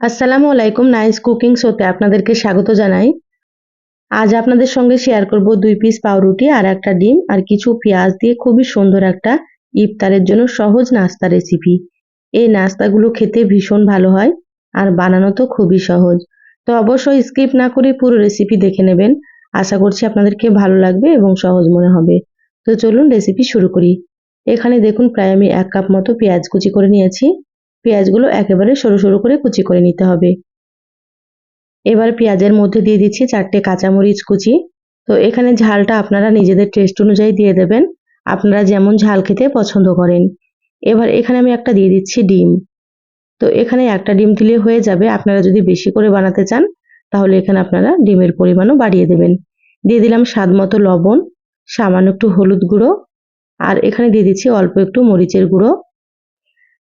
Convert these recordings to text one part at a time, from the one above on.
আসসালামু আলাইকুম, nice cooking শোতে আপনাদেরকে স্বাগত জানাই। আজ আপনাদের সঙ্গে শেয়ার করব দুই পিস পাউরুটি আর একটা ডিম আর কিছু পেঁয়াজ দিয়ে খুবই সুন্দর একটা ইফতারের জন্য সহজ নাস্তা রেসিপি এই নাস্তাগুলো খেতে ভীষণ ভালো হয় আর বানানো তো খুবই সহজ। তো অবশ্যই স্কিপ না করে পুরো রেসিপি দেখে নেবেন। আশা করছি আপনাদেরকে ভালো লাগবে এবং সহজ মনে হবে। তো চলুন রেসিপি শুরু করি। এখানে দেখুন, প্রায় আমি এক কাপ মতো পেঁয়াজ কুচি করে নিয়েছি। পেঁয়াজগুলো একেবারে সরু সরু করে কুচি করে নিতে হবে। এবার পেঁয়াজের মধ্যে দিয়ে দিচ্ছি চারটে কাঁচামরিচ কুচি। তো এখানে ঝালটা আপনারা নিজেদের টেস্ট অনুযায়ী দিয়ে দেবেন। আপনারা যেমন ঝাল খেতে পছন্দ করেন। এবার এখানে আমি একটা দিয়ে দিচ্ছি ডিম। তো এখানে একটা ডিম দিলে হয়ে যাবে। আপনারা যদি বেশি করে বানাতে চান, তাহলে এখানে আপনারা ডিমের পরিমাণও বাড়িয়ে দেবেন। দিয়ে দিলাম স্বাদ মতো লবণ, সামান্য একটু হলুদ গুঁড়ো, আর এখানে দিয়ে দিচ্ছি অল্প একটু মরিচের গুঁড়ো।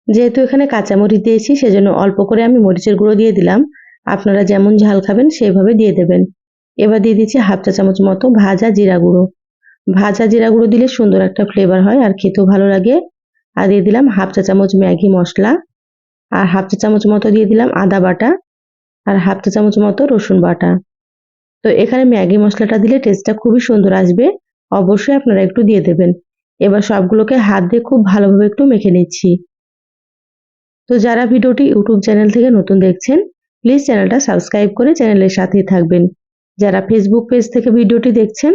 যেহেতু এখানে কাঁচামরিচ দিয়েছি, সেজন্য অল্প করে আমি মরিচের গুঁড়ো দিয়ে দিলাম। আপনারা যেমন ঝাল খাবেন, সেইভাবে দিয়ে দেবেন। এবার দিয়ে দিচ্ছি হাফ চা চামচ মতো ভাজা জিরা গুঁড়ো। ভাজা জিরা গুঁড়ো দিলে সুন্দর একটা ফ্লেভার হয় আর খেতেও ভালো লাগে। আর দিয়ে দিলাম হাফ চা চামচ ম্যাগি মশলা। আর হাফ চা চামচ মতো দিয়ে দিলাম আদা বাটা। আর হাফ চা চামচ মতো রসুন বাটা। তো এখানে ম্যাগি মশলাটা দিলে টেস্টটা খুবই সুন্দর আসবে। অবশ্যই আপনারা একটু দিয়ে দেবেন। এবার সবগুলোকে হাত দিয়ে খুব ভালোভাবে একটু মেখে নিচ্ছি। তো যারা ভিডিওটি ইউটিউব চ্যানেল থেকে নতুন দেখছেন প্লিজ চ্যানেলটা সাবস্ক্রাইব করে চ্যানেলের সাথেই থাকবেন। যারা ফেসবুক পেজ থেকে ভিডিওটি দেখছেন,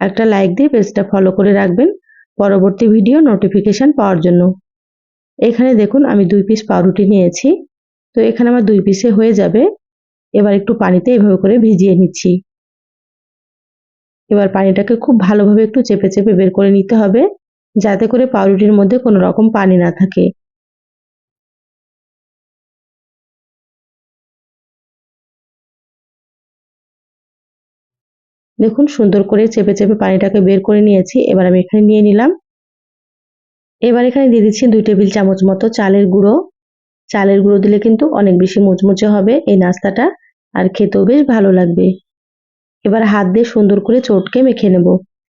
একটা লাইক দিয়ে পেজটা ফলো করে রাখবেন পরবর্তী ভিডিও নোটিফিকেশান পাওয়ার জন্য। এখানে দেখুন, আমি দুই পিস পাউরুটি নিয়েছি। তো এখানে আমার দুই পিসে হয়ে যাবে। এবার একটু পানিতে এভাবে করে ভিজিয়ে নিচ্ছি। এবার পানিটাকে খুব ভালোভাবে একটু চেপে চেপে বের করে নিতে হবে, যাতে করে পাউরুটির মধ্যে কোনো রকম পানি না থাকে। দেখুন, সুন্দর করে চেপে চেপে পানিটাকে বের করে নিয়েছি। এবার আমি এখানে নিয়ে নিলাম। এবার এখানে দিয়ে দিচ্ছি দুই টেবিল চামচ মতো চালের গুঁড়ো। চালের গুঁড়ো দিলে কিন্তু অনেক বেশি মুচমুচে হবে এই নাস্তাটা, আর খেতেও বেশ ভালো লাগবে। এবার হাত দিয়ে সুন্দর করে চটকে মেখে নেব।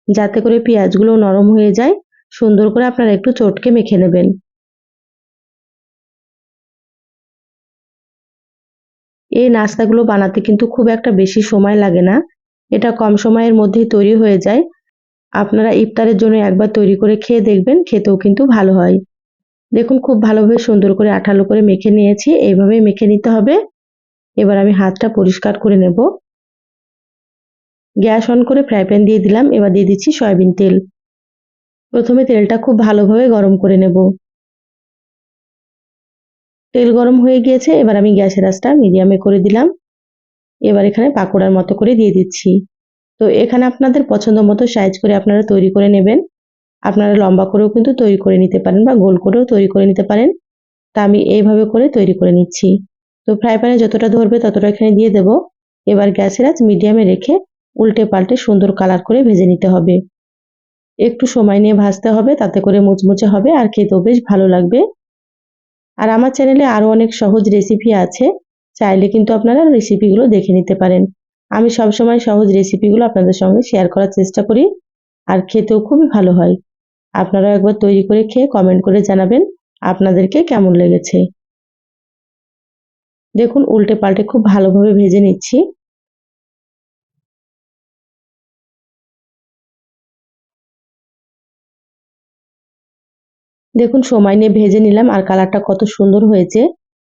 যাতে করে পেঁয়াজগুলো নরম হয়ে যায়, সুন্দর করে আপনারা একটু চটকে মেখে নেবেন। এই নাস্তাগুলো বানাতে কিন্তু খুব একটা বেশি সময় লাগে না। এটা কম সময়ের মধ্যেই তৈরি হয়ে যায়। আপনারা ইফতারের জন্য একবার তৈরি করে খেয়ে দেখবেন, খেতেও কিন্তু ভালো হয়। দেখুন, খুব ভালোভাবে সুন্দর করে আঠালো করে মেখে নিয়েছি, এইভাবে মেখে নিতে হবে। এবার আমি হাতটা পরিষ্কার করে নেব। গ্যাস অন করে ফ্রাই প্যান দিয়ে দিলাম, এবার দিয়ে দিচ্ছি সয়াবিন তেল। প্রথমে তেলটা খুব ভালোভাবে গরম করে নেব। তেল গরম হয়ে গিয়েছে, এবার আমি গ্যাসের আঁচটা মিডিয়ামে করে দিলাম। এবার এখানে পাকোড়ার মতো করে দিয়ে দিচ্ছি। তো এখানে আপনাদের পছন্দ মতো সাইজ করে আপনারা তৈরি করে নেবেন। আপনারা লম্বা করেও কিন্তু তৈরি করে নিতে পারেন বা গোল করেও তৈরি করে নিতে পারেন। তা আমি এইভাবে করে তৈরি করে নিচ্ছি। তো ফ্রাই প্যানে যতটা ধরবে ততটা এখানে দিয়ে দেব। এবার গ্যাসের আঁচ মিডিয়ামে রেখে উল্টে পাল্টে সুন্দর কালার করে ভেজে নিতে হবে। একটু সময় নিয়ে ভাজতে হবে, তাতে করে মুচমুচে হবে আর খেতেও বেশ ভালো লাগবে। আর আমার চ্যানেলে আরও অনেক সহজ রেসিপি আছে। চাইলে কিন্তু আপনারা রেসিপিগুলো দেখে নিতে পারেন। আমি সবসময় সহজ রেসিপিগুলো আপনাদের সঙ্গে শেয়ার করার চেষ্টা করি, আর খেতেও খুবই ভালো হয়। আপনারা একবার তৈরি করে খেয়ে কমেন্ট করে জানাবেন আপনাদেরকে কেমন লেগেছে। দেখুন উল্টে পাল্টে খুব ভালোভাবে ভেজে নিচ্ছি। দেখুন, সময় নিয়ে ভেজে নিলাম, আর কালারটা কত সুন্দর হয়েছে।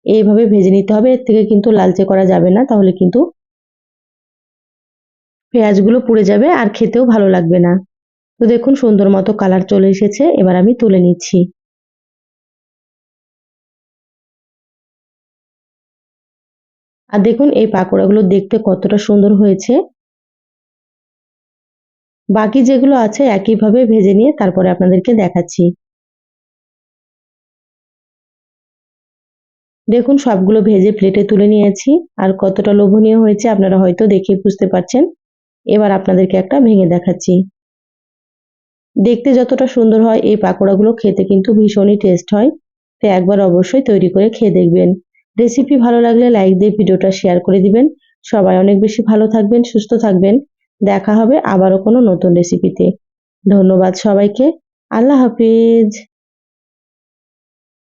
এইভাবে ভেজে নিতে হবে। এর থেকে কিন্তু লালচে করা যাবে না, তাহলে কিন্তু পেঁয়াজগুলো পুড়ে যাবে আর খেতেও ভালো লাগবে না। তো দেখুন সুন্দর মতো কালার চলে এসেছে, এবার আমি তুলে নিচ্ছি। আর দেখুন এই পাকোড়াগুলো দেখতে কতটা সুন্দর হয়েছে। বাকি যেগুলো আছে একইভাবে ভেজে নিয়ে তারপরে আপনাদেরকে দেখাচ্ছি। দেখুন, সবগুলো ভেজে প্লেটে তুলে নিয়েছি। আর কতটা লোভনীয় হয়েছে আপনারা হয়তো দেখে বুঝতে পারছেন। এবার আপনাদেরকে একটা ভেঙে দেখাচ্ছি। দেখতে যতটা সুন্দর হয়, এই পাকোড়াগুলো খেতে কিন্তু ভীষণই টেস্ট হয়। তো একবার অবশ্যই তৈরি করে খেয়ে দেখবেন। রেসিপি ভালো লাগলে লাইক দিয়ে ভিডিওটা শেয়ার করে দিবেন। সবাই অনেক বেশি ভালো থাকবেন, সুস্থ থাকবেন। দেখা হবে আবারও কোনো নতুন রেসিপিতে ধন্যবাদ সবাইকে। আল্লাহ হাফিজ।